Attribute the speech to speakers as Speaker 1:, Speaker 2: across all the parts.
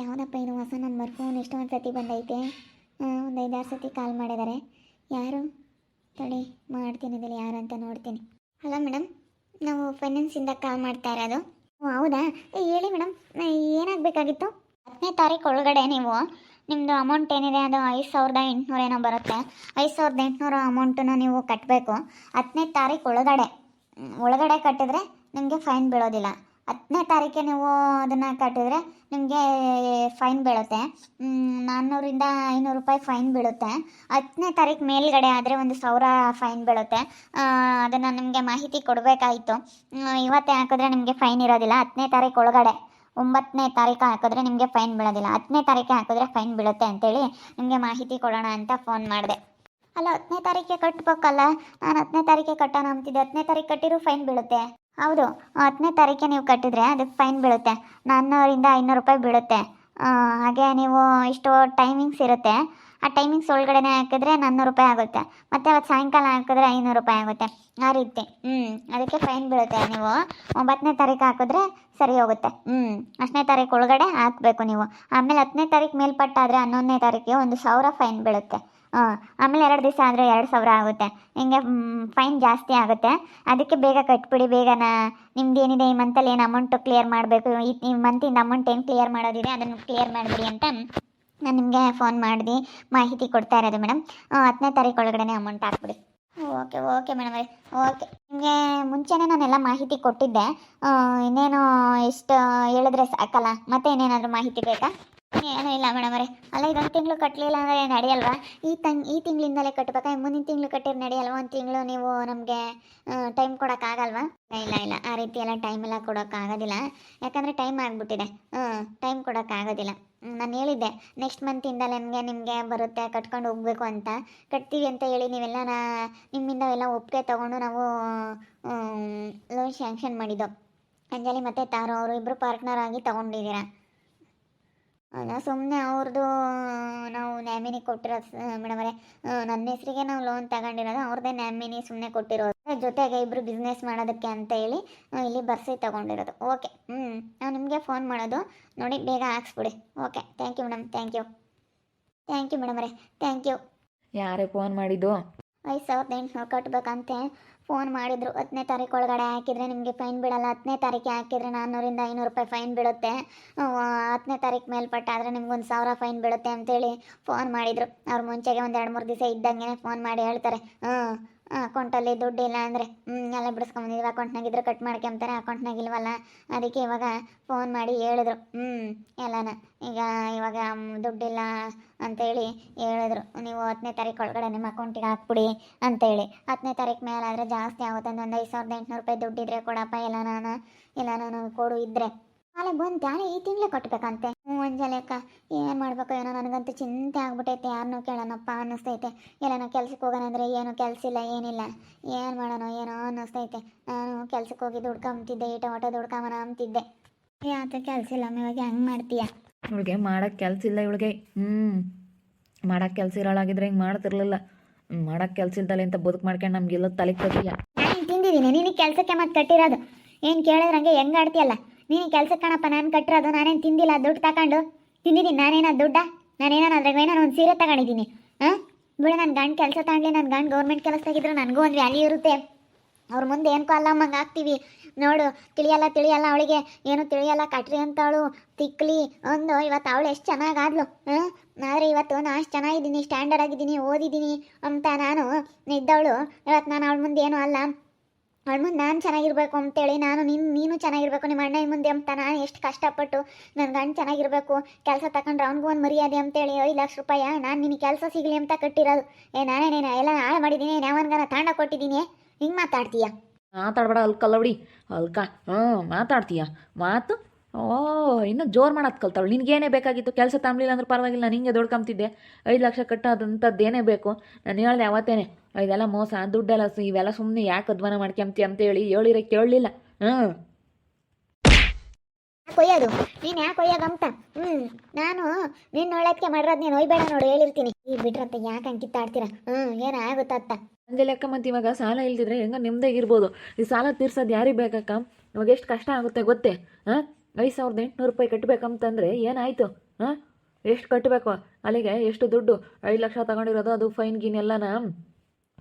Speaker 1: ಯಾವುದಪ್ಪ ಇದು ಹೊಸ ನಂಬರ್ ಫೋನ್? ಎಷ್ಟೊಂದು ಸತಿ ಬಂದೈತೆ? ಒಂದು ಐದಾರು ಸತಿ ಕಾಲ್ ಮಾಡಿದ್ದಾರೆ ಯಾರು? ತಡಿ ಮಾಡ್ತೀನಿ ಇದಿಲ್ಲ ಯಾರು ಅಂತ ನೋಡ್ತೀನಿ. ಹಲೋ ಮೇಡಮ್ ನಾವು ಫೈನಾನ್ಸಿಂದ ಕಾಲ್ ಮಾಡ್ತಾ ಇರೋದು. ಹೌದಾ? ಏ, ಹೇಳಿ ಮೇಡಮ್ ಏನಾಗಬೇಕಾಗಿತ್ತು? ಹತ್ತನೇ ತಾರೀಕು ಒಳಗಡೆ ನೀವು. ನಿಮ್ಮದು ಅಮೌಂಟ್ ಏನಿದೆ? ಅದು ಐದು ಸಾವಿರದ ಎಂಟುನೂರು ಏನೋ ಬರುತ್ತೆ. ಐದು ಸಾವಿರದ ಎಂಟುನೂರು ಅಮೌಂಟನ್ನು ನೀವು ಕಟ್ಟಬೇಕು ಹತ್ತನೇ ತಾರೀಕು ಒಳಗಡೆ ಒಳಗಡೆ ಕಟ್ಟಿದ್ರೆ ನಿಮಗೆ ಫೈನ್ ಬೀಳೋದಿಲ್ಲ. ಹತ್ತನೇ ತಾರೀಕೆ ನೀವು ಅದನ್ನು ಕಟ್ಟಿದರೆ ನಿಮಗೆ ಫೈನ್ ಬೀಳುತ್ತೆ. ನಾನ್ನೂರಿಂದ ಐನೂರು ರೂಪಾಯಿ ಫೈನ್ ಬೀಳುತ್ತೆ. ಹತ್ತನೇ ತಾರೀಕು ಮೇಲ್ಗಡೆ ಆದರೆ ಒಂದು ಸಾವಿರ ಫೈನ್ ಬೀಳುತ್ತೆ. ಅದನ್ನು ನಿಮಗೆ ಮಾಹಿತಿ ಕೊಡಬೇಕಾಯಿತು. ಇವತ್ತೇ ಹಾಕಿದ್ರೆ ನಿಮಗೆ ಫೈನ್ ಇರೋದಿಲ್ಲ. ಹತ್ತನೇ ತಾರೀಕು ಒಳಗಡೆ, ಒಂಬತ್ತನೇ ತಾರೀಕು ಹಾಕಿದ್ರೆ ನಿಮಗೆ ಫೈನ್ ಬೀಳೋದಿಲ್ಲ. ಹತ್ತನೇ ತಾರೀಕೆ ಹಾಕಿದ್ರೆ ಫೈನ್ ಬೀಳುತ್ತೆ ಅಂತೇಳಿ ನಿಮಗೆ ಮಾಹಿತಿ ಕೊಡೋಣ ಅಂತ ಫೋನ್ ಮಾಡಿದೆ. ಅಲ್ಲ, ಹತ್ತನೇ ತಾರೀಕೆ ಕಟ್ಟಬೇಕಲ್ಲ ನಾನು ಹತ್ತನೇ ತಾರೀಕೆ ಕಟ್ಟೋಣ ಅಂತಿದ್ದೆ. ಹತ್ತನೇ ತಾರೀಕು ಕಟ್ಟಿರೂ ಫೈನ್ ಬೀಳುತ್ತೆ. ಹೌದು, ಹತ್ತನೇ ತಾರೀಕೆ ನೀವು ಕಟ್ಟಿದ್ರೆ ಅದಕ್ಕೆ ಫೈನ್ ಬೀಳುತ್ತೆ. ನಾನ್ನೂರಿಂದ ಐನೂರು ರೂಪಾಯಿ ಬೀಳುತ್ತೆ. ಹಾಗೆ ನೀವು ಇಷ್ಟು ಟೈಮಿಂಗ್ಸ್ ಇರುತ್ತೆ. ಆ ಟೈಮಿಂಗ್ಸ್ ಒಳಗಡೆನೆ ಹಾಕಿದ್ರೆ ನಾನ್ನೂರು ರೂಪಾಯಿ ಆಗುತ್ತೆ. ಮತ್ತು ಅವತ್ತು ಸಾಯಂಕಾಲ ಹಾಕಿದ್ರೆ ಐನೂರು ರೂಪಾಯಿ ಆಗುತ್ತೆ. ಆ ರೀತಿ. ಹ್ಞೂ ಅದಕ್ಕೆ ಫೈನ್ ಬೀಳುತ್ತೆ ನೀವು. ಒಂಬತ್ತನೇ ತಾರೀಕು ಹಾಕಿದ್ರೆ ಸರಿ ಹೋಗುತ್ತೆ. ಹ್ಞೂ ಹತ್ತನೇ ತಾರೀಕು ಒಳಗಡೆ ಹಾಕಬೇಕು ನೀವು. ಆಮೇಲೆ ಹತ್ತನೇ ತಾರೀಕು ಮೇಲ್ಪಟ್ಟಾದರೆ ಹನ್ನೊಂದನೇ ತಾರೀಕಿಗೆ ಒಂದು ಸಾವಿರ ಫೈನ್ ಬೀಳುತ್ತೆ. ಹಾಂ ಆಮೇಲೆ ಎರಡು ದಿವಸ ಆದರೆ ಎರಡು ಸಾವಿರ ಆಗುತ್ತೆ. ಹಿಂಗೆ ಫೈನ್ ಜಾಸ್ತಿ ಆಗುತ್ತೆ. ಅದಕ್ಕೆ ಬೇಗ ಕಟ್ಬಿಡಿ, ಬೇಗನ. ನಿಮ್ದು ಏನಿದೆ, ಈ ಮಂತಲ್ಲಿ ಏನು ಅಮೌಂಟು ಕ್ಲಿಯರ್ ಮಾಡಬೇಕು? ಈ ಈ ಮಂತಿಂದ ಅಮೌಂಟ್ ಏನು ಕ್ಲಿಯರ್ ಮಾಡೋದಿದೆ, ಅದನ್ನು ಕ್ಲಿಯರ್ ಮಾಡಿಬಿಡಿ ಅಂತ ನಾನು ನಿಮಗೆ ಫೋನ್ ಮಾಡಿದೆ, ಮಾಹಿತಿ ಕೊಡ್ತಾ ಇರೋದು ಮೇಡಮ್ ಹತ್ತನೇ ತಾರೀಕು ಒಳಗಡೆ ಅಮೌಂಟ್ ಹಾಕ್ಬಿಡಿ. ಓಕೆ ಓಕೆ ಮೇಡಮ್ ಅವರೇ. ಓಕೆ, ನಿಮಗೆ ಮುಂಚೆನೇ ನಾನೆಲ್ಲ ಮಾಹಿತಿ ಕೊಟ್ಟಿದ್ದೆ. ಇನ್ನೇನು ಎಷ್ಟು ಹೇಳಿದ್ರೆ ಸಾಕಲ್ಲ, ಮತ್ತೆ ಇನ್ನೇನಾದರೂ ಮಾಹಿತಿ ಬೇಕಾ? ಏನೂ ಇಲ್ಲ ಮೇಡಮ್ ಅವರೇ. ಅಲ್ಲ, ಇದೊಂದು ತಿಂಗಳು ಕಟ್ಟಲಿಲ್ಲ ಅಂದರೆ ನಡೆಯಲ್ವಾ? ಈ ತಂಗ್, ಈ ತಿಂಗಳಿಂದಲೇ ಕಟ್ಟಬೇಕಾ ಮುಂದಿನ ತಿಂಗಳು ಕಟ್ಟಿದ್ರೆ ನಡೆಯಲ್ವಾ? ಒಂದು ತಿಂಗಳು ನೀವು ನಮಗೆ ಟೈಮ್ ಕೊಡೋಕ್ಕಾಗಲ್ವಾ ಇಲ್ಲ ಇಲ್ಲ ಆ ರೀತಿ ಎಲ್ಲ ಟೈಮ್ ಎಲ್ಲ ಕೊಡೋಕ್ಕಾಗೋದಿಲ್ಲ ಯಾಕಂದರೆ ಟೈಮ್ ಆಗಿಬಿಟ್ಟಿದೆ. ಹ್ಞೂ ಟೈಮ್ ಕೊಡೋಕ್ಕಾಗೋದಿಲ್ಲ ನಾನು ಹೇಳಿದ್ದೆ. ನೆಕ್ಸ್ಟ್ ಮಂತಿಂದ ನನಗೆ ನಿಮಗೆ ಬರುತ್ತೆ, ಕಟ್ಕೊಂಡು ಹೋಗಬೇಕು ಅಂತ. ಕಟ್ತೀವಿ ಅಂತ ಹೇಳಿ ನೀವೆಲ್ಲ ನಾ, ನಿಮ್ಮಿಂದ ಎಲ್ಲ ಒಪ್ಪಿಗೆ ತೊಗೊಂಡು ನಾವು ಲೋನ್ ಶ್ಯಾಂಕ್ಷನ್ ಮಾಡಿದ್ದು. ಅಂಜಲಿ ಮತ್ತು ತಾರೋ ಅವರು ಇಬ್ಬರು ಪಾರ್ಟ್ನರ್ ಆಗಿ ತೊಗೊಂಡಿದ್ದೀರಾ. ಅಲ್ಲ ಸುಮ್ಮನೆ ಅವ್ರದ್ದು ನಾವು ನ್ಯಾಮಿನಿ ಕೊಟ್ಟಿರೋದು ಮೇಡಮ್ ಅವರೇ ನನ್ನ ಹೆಸರಿಗೆ ನಾವು ಲೋನ್ ತಗೊಂಡಿರೋದು ಅವ್ರದ್ದೇ ನ್ಯಾಮಿನಿ ಸುಮ್ಮನೆ ಕೊಟ್ಟಿರೋದು. ಜೊತೆಗೆ ಇಬ್ಬರು ಬಿಸ್ನೆಸ್ ಮಾಡೋದಕ್ಕೆ ಅಂತ ಹೇಳಿ ಇಲ್ಲಿ ಬರ್ಸಿ ತಗೊಂಡಿರೋದು. ಓಕೆ ಹ್ಞೂ ನಾವು ನಿಮಗೆ ಫೋನ್ ಮಾಡೋದು. ನೋಡಿ ಬೇಗ ಹಾಕ್ಸ್ಬಿಡಿ. Okay thank you madam thank you thank you madam ರೇ ಥ್ಯಾಂಕ್ ಯು
Speaker 2: ಯಾರೇ ಫೋನ್ ಮಾಡಿದ್ದು?
Speaker 1: ಐದು ಸಾವಿರದ ಎಂಟುನೂರು ಕಟ್ಟಬೇಕಂತೆ ಫೋನ್ ಮಾಡಿದ್ರು ಹತ್ತನೇ ತಾರೀಕು ಒಳಗಡೆ ಹಾಕಿದರೆ ನಿಮಗೆ ಫೈನ್ ಬೀಳಲ್ಲ ಹತ್ತನೇ ತಾರೀಕಿಗೆ ಹಾಕಿದರೆ ನಾನ್ನೂರಿಂದ ಐನೂರು ರೂಪಾಯಿ ಫೈನ್ ಬೀಳುತ್ತೆ ಹತ್ತನೇ ತಾರೀಕು ಮೇಲ್ಪಟ್ಟಾದರೆ ನಿಮ್ಗೊಂದು ಸಾವಿರ ಫೈನ್ ಬೀಳುತ್ತೆ ಅಂತೇಳಿ ಫೋನ್ ಮಾಡಿದರು. ಅವ್ರು ಮುಂಚೆಗೆ ಒಂದು ಎರಡು ಮೂರು ದಿವಸ ಇದ್ದಂಗೆ ಫೋನ್ ಮಾಡಿ ಹೇಳ್ತಾರೆ. ಹ್ಞೂ ಅಕೌಂಟಲ್ಲಿ ದುಡ್ಡು ಇಲ್ಲ ಅಂದರೆ ಎಲ್ಲ ಬಿಡಿಸ್ಕೊಂಬಂದಿದ್ದೀವಿ ಅಕೌಂಟ್ನಾಗಿದ್ರೆ ಕಟ್ ಮಾಡ್ಕೊಂತಾರೆ ಅಕೌಂಟ್ನಾಗಿಲ್ವಲ್ಲ ಅದಕ್ಕೆ ಇವಾಗ ಫೋನ್ ಮಾಡಿ ಹೇಳಿದ್ರು. ಹ್ಞೂ ಎಲ್ಲನ. ಈಗ ಇವಾಗ ದುಡ್ಡಿಲ್ಲ ಅಂತೇಳಿ ಹೇಳಿದ್ರು. ನೀವು ಹತ್ತನೇ ತಾರೀಕು ಒಳಗಡೆ ನಿಮ್ಮ ಅಕೌಂಟಿಗೆ ಹಾಕ್ಬಿಡಿ ಅಂತೇಳಿ ಹತ್ತನೇ ತಾರೀಕು ಮೇಲಾದರೆ ಜಾಸ್ತಿ ಆಗುತ್ತೆ. ಒಂದು ಐದು ಸಾವಿರದ ಎಂಟುನೂರು ರೂಪಾಯಿ ದುಡ್ಡಿದ್ರೆ ಕೊಡಪ್ಪ ನಾನು ಇಲ್ಲ ನಾನು ಕೊಡು ಇದ್ದರೆ ನಾಳೆ ಬಂದು ಯಾರೇ ಈ ತಿಂಗಳೇ ಕಟ್ಟಬೇಕಂತೆ ಹ್ಞೂ ಅಕ್ಕ ಏನು ಮಾಡ್ಬೇಕು ಏನೋ ನನಗಂತೂ ಚಿಂತೆ ಆಗ್ಬಿಟ್ಟೈತೆ ಯಾರನ್ನೂ ಕೇಳೋಣಪ್ಪ ಅನ್ನಿಸ್ತೈತೆ. ಎಲ್ಲನೋ ಕೆಲ್ಸಕ್ಕೆ ಹೋಗೋಣ ಅಂದರೆ ಏನು ಕೆಲಸ ಇಲ್ಲ ಏನಿಲ್ಲ. ಏನು ಮಾಡೋಣ ಏನೋ ಅನ್ನಿಸ್ತೈತೆ. ನಾನು ಕೆಲ್ಸಕ್ಕೆ ಹೋಗಿ ದುಡ್ಕೊಂಬ್ತಿದ್ದೆ ಈ ಟೊಮೊಟೊ ದುಡ್ಕೊಂಬನ ಅಂತಿದ್ದೆ ಯಾತ ಕೆಲಸ ಇಲ್ಲ ಇವಾಗ ಹೆಂಗೆ ಮಾಡ್ತೀಯ?
Speaker 2: ಇವಳಿಗೆ ಮಾಡೋಕ್ಕೆ ಕೆಲಸ ಇಲ್ಲ ಇವಳಿಗೆ. ಹ್ಞೂ ಮಾಡೋಕ್ಕೆ ಕೆಲಸ ಇರೋಳಾಗಿದ್ರೆ ಹಿಂಗೆ ಮಾಡ್ತಿರ್ಲಿಲ್ಲ. ಮಾಡೋಕ್ಕೆ ಕೆಲಸ ಇಲ್ದಲ್ಲ ಅಂತ ಬದುಕು ಮಾಡ್ಕೊಂಡು ನಮಗೆಲ್ಲ ತಲೆ ಕಟ್ಟಿಲ್ಲ
Speaker 1: ನಾನು ತಿಂದಿದ್ದೀನಿ ನಿನಗೆ ಕೆಲಸಕ್ಕೆ ಮತ್ತೆ ಕಟ್ಟಿರೋದು? ಏನು ಕೇಳಿದ್ರಂಗೆ ಹೆಂಗೆ ಆಡ್ತೀಯಲ್ಲ? ನೀನು ಕೆಲಸ ಕಣಪ್ಪ, ನಾನು ಕಟ್ಟಿರೋದು ನಾನೇನು ತಿಂದಿಲ್ಲ, ದುಡ್ಡು ತಗೊಂಡು ತಿಂದಿದ್ದೀನಿ ನಾನೇನ ದುಡ್ಡ? ನಾನೇನೋ ಅದ್ರಾಗ ಏನೋ ಒಂದು ಸೀರೆ ತಗೊಂಡಿದ್ದೀನಿ ಹಾಂ? ಬಿಡು ನನ್ನ ಗಂಡು ಕೆಲಸ ತಗೊಂಡ್ಲಿ ನನ್ನ ಗಂಡು ಗೌರ್ಮೆಂಟ್ ಕೆಲಸದಾಗಿದ್ರೆ ನನಗೂ ಒಂದು ವ್ಯಾಲ್ಯೂ ಇರುತ್ತೆ. ಅವ್ರ ಮುಂದೆ ಏನಕ್ಕೂ ಅಲ್ಲ ಅಮ್ಮಂಗೆ ಹಾಕ್ತೀವಿ. ನೋಡು, ತಿಳಿಯಲ್ಲ ತಿಳಿಯಲ್ಲ ಅವಳಿಗೆ. ಏನು ತಿಳಿಯಲ್ಲ, ಕಟ್ರಿ ಅಂತಾಳು ತಿಕ್ಲಿ ಒಂದು ಇವತ್ತು ಅವಳು ಎಷ್ಟು ಚೆನ್ನಾಗಾದ್ಲು. ಆದರೆ ಇವತ್ತು ನಾನು ಅಷ್ಟು ಚೆನ್ನಾಗಿದ್ದೀನಿ ಸ್ಟ್ಯಾಂಡರ್ಡ್ ಆಗಿದ್ದೀನಿ, ಓದಿದ್ದೀನಿ ಅಂತ ನಾನು ಇದ್ದವಳು ಇವತ್ತು ನಾನು ಅವಳ ಮುಂದೆ ಏನೂ ಅಲ್ಲ. ಅವಳ ಮುಂದೆ ನಾನು ಚೆನ್ನಾಗಿರ್ಬೇಕು ಅಂತೇಳಿ, ನಾನು ನಿನ್ನ ನೀನು ಚೆನ್ನಾಗಿರ್ಬೇಕು, ನಿಮ್ಮ ಅಣ್ಣ ಮುಂದೆ ಅಂತ ನಾನು ಎಷ್ಟು ಕಷ್ಟಪಟ್ಟು ನನ್ನ ಗಂಡು ಚೆನ್ನಾಗಿರ್ಬೇಕು, ಕೆಲಸ ತಗೊಂಡ್ರೆ ಅವ್ನಿಗೂ ಒಂದು ಮರ್ಯಾದೆ ಅಂತೇಳಿ, ಐದು ಲಕ್ಷ ರೂಪಾಯಿ, ನಾನು ನಿನಗೆ ಕೆಲಸ ಸಿಗಲಿ ಅಂತ ಕಟ್ಟಿರೋದು. ಏ, ನಾನೇನೇನು, ಎಲ್ಲ ಹಾಳು ಮಾಡಿದ್ದೀನಿ ಯಾವನ್ಗಾನ ತಾಂಡ ಕೊಟ್ಟಿದ್ದೀನಿ ಹಿಂಗೆ ಮಾತಾಡ್ತೀಯ?
Speaker 2: ಮಾತಾಡ್ಬೇಡ, ಅಲ್ಕಲ್ಲ ಬಿಡಿ, ಅಲ್ಕ ಹ್ಞೂ ಮಾತಾಡ್ತೀಯ. ಮಾತು ಓ ಇನ್ನೂ ಜೋರು ಮಾಡೋದು ಕಲ್ತಾವಳು ನಿನಗೇನೇ ಬೇಕಾಗಿತ್ತು ಕೆಲಸ ತಮ್ಮಲಿಲ್ಲ ಅಂದ್ರೆ ಪರವಾಗಿಲ್ಲ ನಾನು ಹಿಂಗೆ ದುಡ್ಕೊಂತಿದ್ದೆ ಐದು ಲಕ್ಷ ಕಟ್ಟೋದಂಥದ್ದು ಏನೇ ಬೇಕು. ನಾನು ಹೇಳ್ದೆ ಅವತ್ತೇನೆ ಇದೆಲ್ಲ ಮೋಸ ದುಡ್ಡೆಲ್ಲ ಇವೆಲ್ಲ ಸುಮ್ಮನೆ ಯಾಕೆ ಅಧ್ವಾನ ಮಾಡ್ಕೊಂತಿ ಅಂತೇಳಿ ಹೇಳಿರೋ ಕೇಳಲಿಲ್ಲ. ಹ್ಞೂ
Speaker 1: ಕೊಯ್ಯೋದು? ನೀನು ಯಾಕೆ ಅಂತ ಹ್ಞೂ ನಾನು ನಿನ್ನ ಒಳ್ಳೆದಕ್ಕೆ ಮಾಡಿರೋದು ನೀನು ಒಯ್ಬೇಡ ನೋಡು ಹೇಳಿರ್ತೀನಿ. ಈ ಬಿಟ್ರಂತ ಯಾಕೆ ಹಂಗೆ ಕಿತ್ತಾಡ್ತೀರ? ಹ್ಞೂ ಏನು ಆಗುತ್ತತ್ತ
Speaker 2: ಹಂಗೆ ಲೆಕ್ಕ ಮತ್ತು ಇವಾಗ ಸಾಲ ಇಲ್ದಿದ್ರೆ ಹೆಂಗ ಇರ್ಬೋದು. ಈ ಸಾಲ ತೀರ್ಸೋದು ಯಾರಿಗೆ ಬೇಕಕ್ಕ? ಇವಾಗ ಎಷ್ಟು ಕಷ್ಟ ಆಗುತ್ತೆ ಗೊತ್ತೇ? ಹಾಂ? ಐದು ಸಾವಿರದ ಎಂಟುನೂರು ರೂಪಾಯಿ ಕಟ್ಟಬೇಕಂತಂದ್ರೆ ಏನಾಯಿತು? ಹಾಂ? ಎಷ್ಟು ಕಟ್ಟಬೇಕು ಅಲ್ಲಿಗೆ ಎಷ್ಟು ದುಡ್ಡು? ಐದು ಲಕ್ಷ ತಗೊಂಡಿರೋದು, ಅದು ಫೈನ್ ಗೀನ್ ಎಲ್ಲನ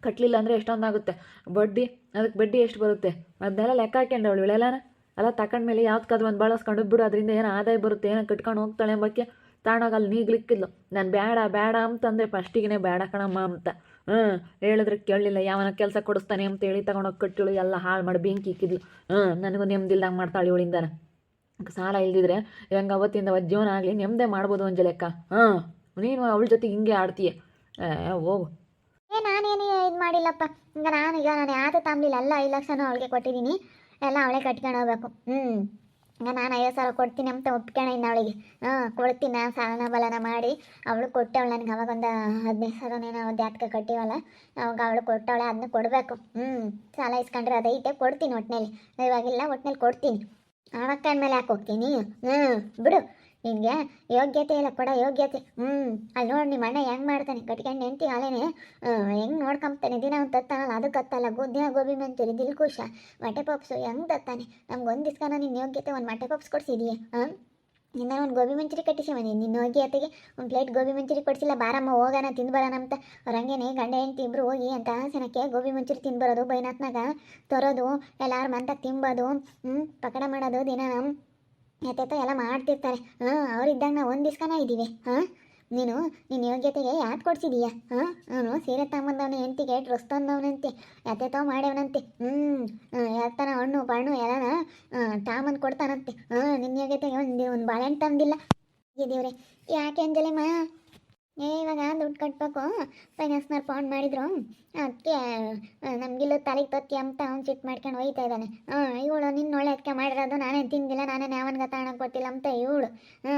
Speaker 2: ಕಟ್ಟಲಿಲ್ಲ ಅಂದರೆ ಎಷ್ಟೊಂದಾಗುತ್ತೆ? ಬಡ್ಡಿ, ಅದಕ್ಕೆ ಬಡ್ಡಿ ಎಷ್ಟು ಬರುತ್ತೆ? ಅದನ್ನೆಲ್ಲ ಲೆಕ್ಕ ಹಾಕ್ಯಂಡು ಅವಳು ಇಳೆಲ್ಲನ? ಎಲ್ಲ ತಗೊಂಡ್ಮೇಲೆ ಯಾವ್ದಕ್ಕಾದ್ರು ಒಂದು ಬಳಸ್ಕೊಂಡು ಬಿಡು ಅದರಿಂದ ಏನೋ ಆದಾಯ ಬರುತ್ತೆ, ಏನೋ ಕಟ್ಕೊಂಡು ಹೋಗ್ತಾಳೆ ಎಂಬಕ್ಕೆ ತಾಣೋಗಿ ಅಲ್ಲಿ ನೀಗ್ಲಿಕ್ಕಿದ್ಲು. ನಾನು ಬೇಡ ಬೇಡ ಅಂತಂದರೆ ಫಸ್ಟಿಗೆ ಬೇಡ ಕಣಮ್ಮ ಅಂತ. ಹ್ಞೂ ಹೇಳಿದ್ರೆ ಕೇಳಲಿಲ್ಲ, ಯಾವನ ಕೆಲಸ ಕೊಡಿಸ್ತಾನೆ ಅಂತ ಹೇಳಿ ತಗೊಂಡೋಗಿ ಕಟ್ಟಿಳು, ಎಲ್ಲ ಹಾಳು ಮಾಡಿ ಬೆಂಕಿ ಇಕ್ಕಿದ್ಲು. ಹ್ಞೂ ನನಗೂ ನೆಮ್ಮದಿಲ್ದಂಗೆ ಮಾಡ್ತಾಳೆ ಇವಳಿಂದನ. ಸಾಲ ಇಲ್ದಿದ್ರೆ ಹೆಂಗೆ ಅವತ್ತಿಂದ ಅವತ್ತು ಜೀವನ ಆಗಲಿ ನೆಮ್ಮದೇ ಮಾಡ್ಬೋದು ಒಂದು ಲೆಕ್ಕ ಹಾಂ, ನೀನು ಅವಳ ಜೊತೆ ಹಿಂಗೆ ಆಡ್ತೀಯ. ಹೋಗು.
Speaker 1: ಏ, ನಾನೇನು ಇದು ಮಾಡಿಲ್ಲಪ್ಪ. ಈಗ ನಾನು ಈಗ ನಾನು ಯಾವ್ದು ತಾಂಬಲಿಲ್ಲ ಎಲ್ಲ ಐದು ಲಕ್ಷನೂ ಅವಳಿಗೆ ಕೊಟ್ಟಿದ್ದೀನಿ. ಎಲ್ಲ ಅವಳೇ ಕಟ್ಕೊಂಡು ಹೋಗ್ಬೇಕು. ಹ್ಞೂ ಈಗ ನಾನು ಐವತ್ತು ಸಾವಿರ ಕೊಡ್ತೀನಿ ಅಂತ ಒಪ್ಕೊಂಡಿದ್ದೆ ಅವಳಿಗೆ. ಹಾಂ, ಕೊಡ್ತೀನಿ ನಾನು ಸಾಲನ ಬಲನ ಮಾಡಿ. ಅವಳು ಕೊಟ್ಟವಳು ನನಗೆ ಅವಾಗ ಒಂದು ಹದಿನೈದು ಸಾವಿರನೇನೋ ಜಾತಕ ಕಟ್ಟಿವಲ್ಲ. ಅವಾಗ ಅವಳು ಕೊಟ್ಟವಳೆ ಅದನ್ನ ಕೊಡಬೇಕು. ಹ್ಞೂ ಸಾಲ ಇಸ್ಕೊಂಡ್ರೆ ಅದೈತೆ ಕೊಡ್ತೀನಿ ಒಟ್ಟಿನಲ್ಲಿ ಇವಾಗಿಲ್ಲ ಒಟ್ಟಿನಲ್ಲಿ ಕೊಡ್ತೀನಿ. ಆವಕ್ಕ ಮೇಲೆ ಯಾಕೆ ಹೋಗ್ತೀನಿ? ಹ್ಞೂ ಬಿಡು. ನಿನಗೆ ಯೋಗ್ಯತೆ ಇಲ್ಲ ಕೊಡ, ಯೋಗ್ಯತೆ. ಹ್ಞೂ ಅಲ್ಲಿ ನೋಡಿ ನಿಮ್ಮ ಅಣ್ಣ ಹೆಂಗೆ ಮಾಡ್ತಾನೆ? ಕಟ್ಕೊಂಡು ನೆಂಟಿ ಅಲ್ಲೇನೆ ಹೆಂಗೆ ನೋಡ್ಕೊಂಬ್ತಾನೆ ದಿನ ಒಂದು ತತ್ತಾನಲ್ಲ ಅದು ಕತ್ತಲ್ಲ. ಗೋ ಗೋಬಿ ಮಂಚೂರಿ ದಿಲ್ಕುಶ. ಮೊಟ್ಟೆ ಪಪ್ಸು ಹೆಂಗೆ ತತ್ತಾನೆ? ನಮ್ಗೆ ಒಂದು ದಿಸ್ಕನ ನಿನ್ನ ಯೋಗ್ಯತೆ ಒಂದು ಮೊಟ್ಟೆ ಪಪ್ಸ್ ಕೊಡ್ಸಿದೀಯ? ಹಾಂ ನಿನ್ನ ಒಂದು ಗೋಬಿ ಮಂಚೂರಿ ಕಟ್ಟಿಸಿ ಮನೆ. ನಿನ್ನ ಯೋಗ್ಯತೆಗೆ ಒಂದು ಪ್ಲೇಟ್ ಗೋಬಿ ಮಂಚೂರಿ ಕೊಡಿಸಿಲ್ಲ, ಬಾರಮ್ಮ, ಹೋಗೋಣ, ತಿಂದು ಬರೋಣ ಅಂತ. ಅವ್ರ ಹಂಗೇನೆ ಗಂಡ ಹೆಂಡ್ತಿ ಇಬ್ಬರು ಹೋಗಿ ಅಂತ ಸನಕ್ಕೆ ಗೋಬಿ ಮಂಚೂರಿ ತಿಂದು ಬರೋದು ತರೋದು, ಎಲ್ಲಾರು ಮಂತಾಗ ತಿಂಬೋದು ಹ್ಞೂ ಪಕಡ ಮಾಡೋದು ದಿನ. ಎತ್ತೆತ್ತ ಎಲ್ಲ ಮಾಡ್ತಿರ್ತಾರೆ. ಹಾಂ ಅವ್ರಿದ್ದಾಗ ನಾವು ಒಂದು ದಿವ್ಸನ ಇದ್ದೀವಿ. ಹಾಂ? ನೀನು ನಿನ್ನ ಯೋಗ್ಯತೆಗೆ ಯಾಕೆ ಕೊಡ್ಸಿದೀಯ? ಹಾಂ? ಅವನು ಸೀರೆ ತಗೊಂಬಂದವನ, ಹೆಂಡ್ತಿಗೆ ಡ್ರೆಸ್ ತಂದವನಂತೆ ಎತ್ತೆತ್ತೋ ಮಾಡ್ಯವನಂತೆ. ಹ್ಞೂ ಯಾತನ ಹಣ್ಣು ಬಣ್ಣು ಎಲ್ಲನ ತಾಮಂದು ಕೊಡ್ತಾನಂತೆ. ಹಾಂ ನಿನ್ನ ಯೋಗ್ಯತೆಗೆ ಒಂದು ಒಂದು ಬಾಳೆಹಣ್ಣು ತಂದಿಲ್ಲ. ದೇವ್ರೆ ಯಾಕೆ ಅಂಜಲೆ ಮಾ ಏ, ಇವಾಗ ದುಡ್ಡು ಕಟ್ಟಬೇಕು ಫೈನಾನ್ಸ್ನವ್ರು ಫೋನ್ ಮಾಡಿದ್ರು. ಅದಕ್ಕೆ ನಮಗಿಲ್ಲ ತಲೆಗೆ ತತ್ತಿ ಅಂತ ಅವ್ನು ಚಿಟ್ ಮಾಡ್ಕೊಂಡು ಹೋಯ್ತಾ ಇದ್ದಾನೆ. ಹಾಂ ಇವಳು ನಿನ್ನ ಒಳ್ಳೆ ಅದಕ್ಕೆ ಮಾಡಿರೋದು ನಾನೇ ತಿಂದಿಲ್ಲ ನಾನೇ ಯಾವನ್ಗೆ ತಾಣ ಕೊಟ್ಟಿಲ್ಲ ಅಂತ ಇವಳು. ಹ್ಞೂ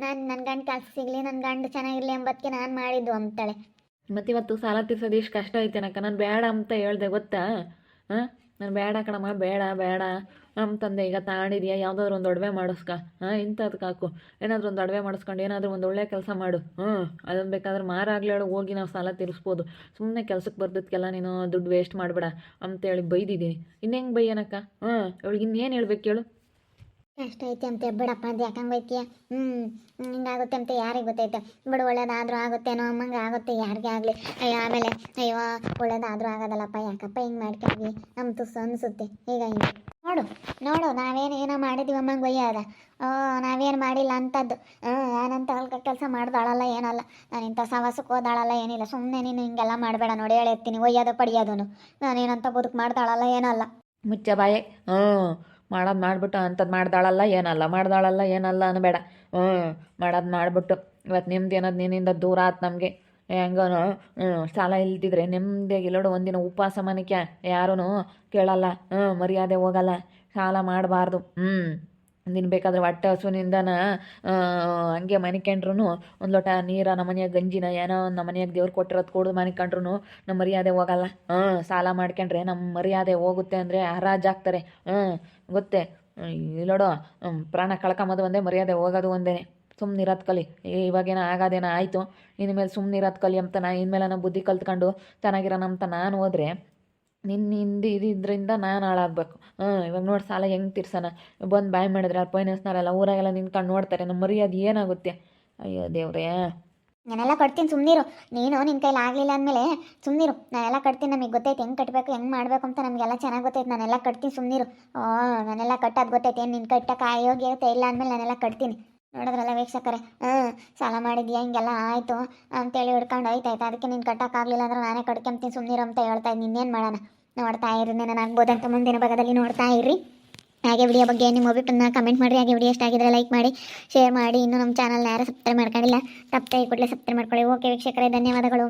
Speaker 1: ನಾನು ನನ್ನ ಗಂಡ ಕಾಸು ಸಿಗಲಿ ನನ್ನ ಗಂಡ ಚೆನ್ನಾಗಿರಲಿ ಎಂಬತ್ತಕ್ಕೆ ನಾನು ಮಾಡಿದ್ದು ಅಂತಾಳೆ.
Speaker 2: ಮತ್ತು ಇವತ್ತು ಸಾಲ ತೀರ್ಸೋದು ಇಷ್ಟು ಕಷ್ಟ ಐತೆನಕ್ಕ ನಾನು ಬೇಡ ಅಂತ ಹೇಳ್ದೆ, ಗೊತ್ತಾ? ಹಾಂ? ನಾನು ಬೇಡ ಕಣಮ್ಮ, ಬೇಡ ಬೇಡ. ಅಂತಂದೆ ಈಗ ತಾಣಿದೀಯಾ ಯಾವುದಾದ್ರು ಒಂದು ಒಡವೆ ಮಾಡಿಸ್ಕ. ಹಾಂ ಇಂಥದ್ದು ಹಾಕು. ಏನಾದರೂ ಒಂದು ಒಡವೆ ಮಾಡಿಸ್ಕೊಂಡು ಏನಾದರೂ ಒಂದು ಒಳ್ಳೆಯ ಕೆಲಸ ಮಾಡು. ಹ್ಞೂ ಅದನ್ನು ಬೇಕಾದ್ರೆ ಮಾರಾಗ್ಲೇಳು ಹೋಗಿ ನಾವು ಸಾಲ ತೀರಿಸ್ಬೋದು. ಸುಮ್ಮನೆ ಕೆಲಸಕ್ಕೆ ಬರ್ದಕ್ಕೆಲ್ಲ ನೀನು ದುಡ್ಡು ವೇಸ್ಟ್ ಮಾಡಬೇಡ ಅಂತೇಳಿ ಬೈದಿದ್ದೀನಿ. ಇನ್ನೆಂಗೆ ಬೈಯನಕ್ಕ? ಹ್ಞೂ, ಅವಳಿಗೆ ಇನ್ನೇನು ಹೇಳ್ಬೇಕು ಹೇಳು
Speaker 1: ಕಷ್ಟ ಐತೆ ಅಂತ, ಬಿಡಪ್ಪ, ಅದು ಯಾಕಂಗೆ ಬೈತೀಯ ಹ್ಞೂ ಹಿಂಗಾಗುತ್ತೆ ಅಂತ, ಯಾರಿಗೆ ಗೊತ್ತೈತೆ ಬಿಡು, ಒಳ್ಳೇದಾದ್ರೂ ಆಗುತ್ತೇನೋ ಅಮ್ಮಂಗೆ ಆಗುತ್ತೆ, ಯಾರಿಗೆ ಆಗಲಿ. ಅಯ್ಯೋ, ಆಮೇಲೆ, ಅಯ್ಯೋ, ಒಳ್ಳೇದಾದ್ರೂ ಆಗೋದಲ್ಲಪ್ಪ, ಯಾಕಪ್ಪ ಹಿಂಗೆ ಮಾಡ್ಕೊಂಡ್ವಿ ನಮ್ಮ ತುಸು ಅನಿಸುತ್ತೆ. ಈಗ ಹಿಂಗೆ ನೋಡು ನೋಡು, ನಾವೇನು ಏನೋ ಮಾಡಿದ್ದೀವಿ ಅಮ್ಮಂಗೆ ಒಯ್ಯಾದ ಓ, ನಾವೇನು ಮಾಡಿಲ್ಲ ಅಂಥದ್ದು ಹ್ಞೂ ನಾನಂತ ಅಲ್ಕ ಕೆಲಸ ಮಾಡ್ದಾಳಲ್ಲ, ಏನಲ್ಲ. ನಾನು ಇಂಥ ಸವಾಸಕ್ಕೆ ಹೋದಾಳಲ್ಲ, ಏನಿಲ್ಲ. ಸುಮ್ಮನೆ ನೀನು ಹಿಂಗೆಲ್ಲ ಮಾಡಬೇಡ ನೋಡಿ ಹೇಳಿರ್ತೀನಿ ಒಯ್ಯೋದು ಪಡಿಯೋದು ನಾನೇನಂತ ಬದುಕು ಮಾಡ್ದಾಳಲ್ಲ, ಏನಲ್ಲ.
Speaker 2: ಮುಚ್ಚ ಬಾಯೆ. ಹ್ಞೂ, ಮಾಡೋದು ಮಾಡಿಬಿಟ್ಟು ಅಂಥದ್ದು ಮಾಡ್ದಾಳಲ್ಲ, ಏನಲ್ಲ. ಮಾಡ್ದಾಳಲ್ಲ, ಏನಲ್ಲ ಅನ್ಬೇಡ. ಹ್ಞೂ, ಮಾಡೋದು ಮಾಡಿಬಿಟ್ಟು. ಇವತ್ತು ನಿಮ್ದು ಏನದು ನಿನ್ನಿಂದ ದೂರ ಆತು ನಮಗೆ. ಹೆಂಗನು? ಸಾಲ ಇಲ್ದಿದ್ರೆ ನೆಮ್ಮದಿಯಾಗಿ ಇಲ್ಲೋಡು ಒಂದಿನ ಉಪವಾಸ ಮನೆಗೆ ಯಾರೂ ಕೇಳಲ್ಲ. ಹ್ಞೂ, ಮರ್ಯಾದೆ ಹೋಗಲ್ಲ. ಸಾಲ ಮಾಡಬಾರ್ದು. ಹ್ಞೂ ನಿನ್ ಬೇಕಾದ್ರೆ ಹೊಟ್ಟೆ ಹಸುವಿನಿಂದನ ಹಂಗೆ ಮನಿಕೊಂಡ್ರು ಒಂದು ಲೋಟ ನೀರ ನಮ್ಮ ಮನೆಯಾಗ, ಗಂಜಿನ ಏನೋ ನಮ್ಮ ಮನೆಯಾಗ ದೇವ್ರು ಕೊಟ್ಟಿರೋದು ಕೊಡೋದು ಮನಿಕೊಂಡ್ರು ನಮ್ಮ ಮರ್ಯಾದೆ ಹೋಗಲ್ಲ. ಹ್ಞೂ, ಸಾಲ ಮಾಡ್ಕೊಂಡ್ರೆ ನಮ್ಮ ಮರ್ಯಾದೆ ಹೋಗುತ್ತೆ ಅಂದರೆ ಹರಾಜಾಗ್ತಾರೆ ಹ್ಞೂ, ಗೊತ್ತೇ? ಇಲ್ಲೋಡೋ ಪ್ರಾಣ ಕಳ್ಕೊಂಬೋದು ಒಂದೇ ಮರ್ಯಾದೆ ಹೋಗೋದು ಒಂದೇ ಸುಮ್ಮನೆ ಇರೋದು ಕಲಿ. ಇವಾಗೇನೋ ಆಗೋದೇನೋ ಆಯಿತು. ಇನ್ಮೇಲೆ ಸುಮ್ಮನೆ ಕಲಿ ಅಂತ ನಾ ಇನ್ಮೇಲೆ ನಾನು ಬುದ್ಧಿ ಕಲ್ತ್ಕೊಂಡು ಚೆನ್ನಾಗಿರೋಣ ಅಂತ ನಾನು ಹೋದರೆ ನಿನ್ನ ಹಿಂದೆ ಇದ್ರಿಂದ ನಾನು ಹಾಳಾಗಬೇಕು. ಹ್ಞೂ ಇವಾಗ ನೋಡಿ ಸಾಲ ಹೆಂಗೆ ತೀರ್ಸೋಣ ಬಂದು ಬಾಯ್ ಮಾಡಿದ್ರೆ ಅವ್ರು ಫೈನಾನ್ಸ್ನವರೆಲ್ಲ ಊರಾಗೆಲ್ಲ ನಿಂತ್ಕೊಂಡು ನೋಡ್ತಾರೆ. ನಮ್ಮ ಮರ್ಯಾದೆ ಏನಾಗುತ್ತೆ? ಅಯ್ಯೋ ದೇವ್ರೇ.
Speaker 1: ನಾನೆಲ್ಲ ಕಟ್ತೀನಿ ಸುಮ್ಮನಿರು ನೀನು ನಿನ್ನ ಕೈಲಿ ಆಗಲಿಲ್ಲ ಅಂದಮೇಲೆ ಸುಮ್ಮನಿರು ನಾನೆಲ್ಲ ಕಟ್ತೀನಿ ನಮಗೆ ಗೊತ್ತೈತೆ ಹೆಂಗೆ ಕಟ್ಟಬೇಕು ಹೆಂಗೆ ಮಾಡಬೇಕು ಅಂತ ನಮಗೆಲ್ಲ ಚೆನ್ನಾಗಿ ಗೊತ್ತೈತೆ. ನಾನೆಲ್ಲ ಕಟ್ತೀನಿ ಸುಮ್ಮನಿರು ನಾನೆಲ್ಲ ಕಟ್ಟೋದು ಗೊತ್ತೈತೆ. ಏನು ನಿನ್ನ ಕಟ್ಟಕ್ಕೆ ಆಯೋಗ್ಯತೆ ಇಲ್ಲ ಅಂದಮೇಲೆ ನಾನೆಲ್ಲ ಕಟ್ತೀನಿ ನೋಡಿದ್ರಲ್ಲ ವೀಕ್ಷಕರೇ? ಹಾಂ, ಸಾಲ ಮಾಡಿದ್ಯಾ? ಹಿಂಗೆಲ್ಲ ಆಯಿತು ಅಂತೇಳಿ ಹಿಡ್ಕೊಂಡು ಹೋಯ್ತಾಯ್ತು? ಅದಕ್ಕೆ ನೀನು ಕಟ್ಟೋಕ್ಕಾಗಲಿಲ್ಲ ಅಂದ್ರೆ ನಾನೇ ಕಟ್ಕೊಂತೀನಿ ಸುಮ್ಮನಿರು ಅಂತ ಹೇಳ್ತಾ ಇದ್ದೀನಿ ಇನ್ನೇನು ಮಾಡೋಣ? ನೋಡ್ತಾ ಇರಿ ನಾನು ಆಗ್ಬೋದಂತ ಮುಂದಿನ ಭಾಗದಲ್ಲಿ ನೋಡ್ತಾ ಇರಿ. ಹಾಗೆ ವಿಡಿಯೋ ಬಗ್ಗೆ ನಿಮ್ಮ ಅಭಿಪ್ರಾಯ ಕಮೆಂಟ್ ಮಾಡಿರಿ. ಹಾಗೆ ವಿಡಿಯೋ ಇಷ್ಟ ಆಗಿದ್ರೆ ಲೈಕ್ ಮಾಡಿ ಶೇರ್ ಮಾಡಿ. ಇನ್ನು ನಮ್ಮ ಚಾನಲ್ನ ಯಾರು ಸಬ್ಸ್ಕ್ರೈಬ್ ಮಾಡ್ಕೊಂಡಿಲ್ಲ ತಪ್ಪೇ ಕೂಡಲೇ ಸಬ್ಸ್ಕ್ರೈಬ್ ಮಾಡ್ಕೊಳ್ಳಿ. ಓಕೆ ವೀಕ್ಷಕರೇ, ಧನ್ಯವಾದಗಳು.